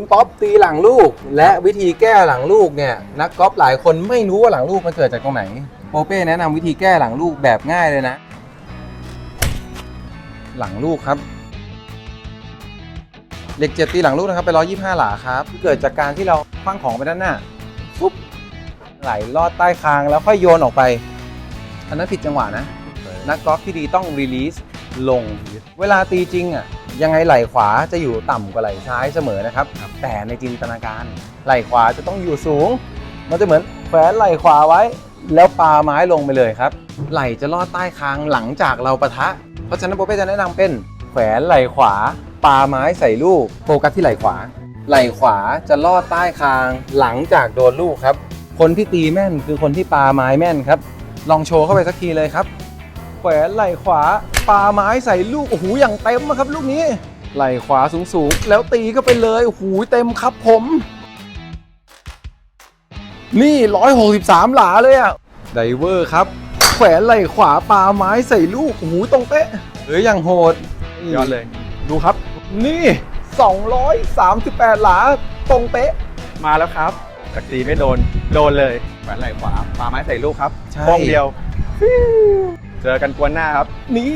คุณป๊อปตีหลังลูก และวิธีแก้หลังลูกเนี่ยนักกอล์ฟหลายคนไม่รู้ว่าหลังลูกมันเกิดจากตรงไหนโปเป้แนะนำวิธีแก้หลังลูกแบบง่ายเลยนะ หลังลูกครับเหล็กเจ็ดตีหลังลูกนะครับไป125หลาครับ เกิดจากการที่เราคว้างของไปด้านหน้าปุ๊บไหลลอดใต้คางแล้วค่อยโยนออกไป อันนั้นผิดจังหวะนะ นักกอล์ฟที่ดีต้องรีลีสลง เวลาตีจริงอะ ยังไงไหล่ขวาจะอยู่ต่ำกว่าไหล่ซ้ายเสมอนะครับ แต่ในจินตนาการไหล่ขวาจะต้องอยู่สูง มันจะเหมือนแขวนไหล่ขวาไว้ แล้วปาไม้ลงไปเลยครับ ไหล่จะลอดใต้คางหลังจากเราปะทะ เพราะฉะนั้นโปเป้จะแนะนำเป็นแขวนไหล่ขวา ปาไม้ใส่ลูกโฟกัสที่ไหล่ขวา ไหล่ขวาจะลอดใต้คางหลังจากโดนลูกครับ คนที่ตีแม่นคือคนที่ปาไม้แม่นครับ ลองโชว์เข้าไปสักทีเลยครับ แขวนไหล่ขวาปาไม้ใส่ลูกโอ้โหอย่างเต็มอะครับ ลูกนี้ไหล่ขวาสูงๆ แล้วตีเข้าไปเลยโอ้โหเต็มครับผม นี่ 163 หลาเลยอะไดเวอร์ครับ แขวนไหล่ขวาปาไม้ใส่ลูกโอ้โหตรงเป๊ะเฮ้ยอย่างโหดยอดเลย ดูครับ นี่ 238 หลาตรงเป๊ะ มาแล้วครับจากตีไม่โดน โดนเลยแขวนไหล่ขวาปาไม้ใส่ลูกครับใช่ ป้องเดียว เจอกันกวนหน้าครับ นี่